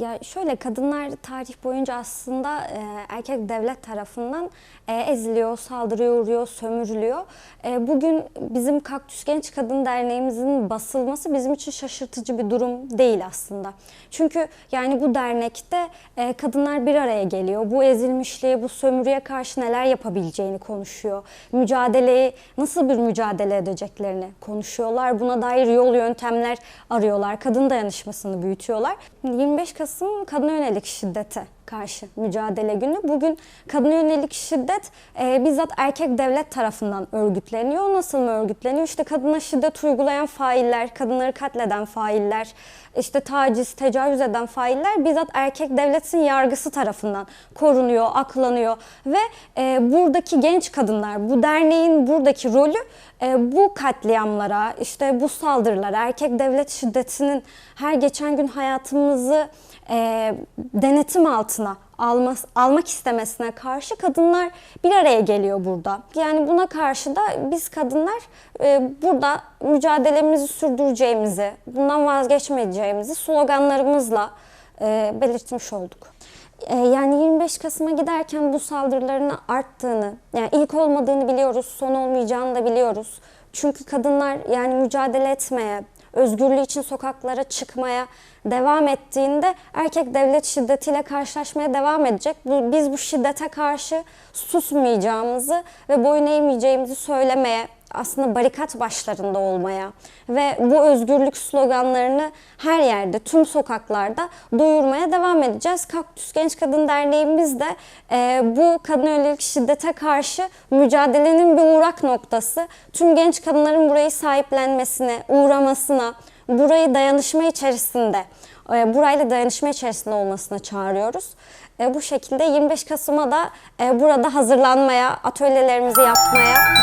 Ya şöyle kadınlar tarih boyunca aslında e, erkek devlet tarafından e, eziliyor, saldırıyor, uğruyor, sömürülüyor. E, bugün bizim Kaktüs Genç Kadın Derneğimizin basılması bizim için şaşırtıcı bir durum değil aslında. Çünkü yani bu dernekte e, kadınlar bir araya geliyor. Bu ezilmişliğe, bu sömürüye karşı neler yapabileceğini konuşuyor. Mücadeleyi nasıl bir mücadele edeceklerini konuşuyorlar. Buna dair yol yöntemler arıyorlar. Kadın dayanışmasını büyütüyorlar. 25 Kasım kadına yönelik şiddete karşı mücadele günü. Bugün kadına yönelik şiddet e, bizzat erkek devlet tarafından örgütleniyor. Nasıl mı örgütleniyor? İşte kadına şiddet uygulayan failler, kadınları katleden failler, işte taciz, tecavüz eden failler bizzat erkek devletin yargısı tarafından korunuyor, aklanıyor ve e, buradaki genç kadınlar, bu derneğin buradaki rolü e, bu katliamlara, işte bu saldırılara, erkek devlet şiddetinin her geçen gün hayatımızı e, denetim altına almas, almak istemesine karşı kadınlar bir araya geliyor burada. Yani buna karşı da biz kadınlar e, burada mücadelemizi sürdüreceğimizi, bundan vazgeçmeyeceğimizi sloganlarımızla e, belirtmiş olduk. E, yani 25 Kasım'a giderken bu saldırıların arttığını, yani ilk olmadığını biliyoruz, son olmayacağını da biliyoruz. Çünkü kadınlar yani mücadele etmeye, özgürlüğü için sokaklara çıkmaya devam ettiğinde erkek devlet şiddetiyle karşılaşmaya devam edecek. Biz bu şiddete karşı susmayacağımızı ve boyun eğmeyeceğimizi söylemeye, aslında barikat başlarında olmaya ve bu özgürlük sloganlarını her yerde, tüm sokaklarda duyurmaya devam edeceğiz. Kaktüs Genç Kadın Derneğimiz de e, bu kadın yönelik şiddete karşı mücadelenin bir uğrak noktası. Tüm genç kadınların burayı sahiplenmesine, uğramasına, burayı dayanışma içerisinde, e, burayla dayanışma içerisinde olmasına çağırıyoruz. E, bu şekilde 25 Kasım'a da e, burada hazırlanmaya, atölyelerimizi yapmaya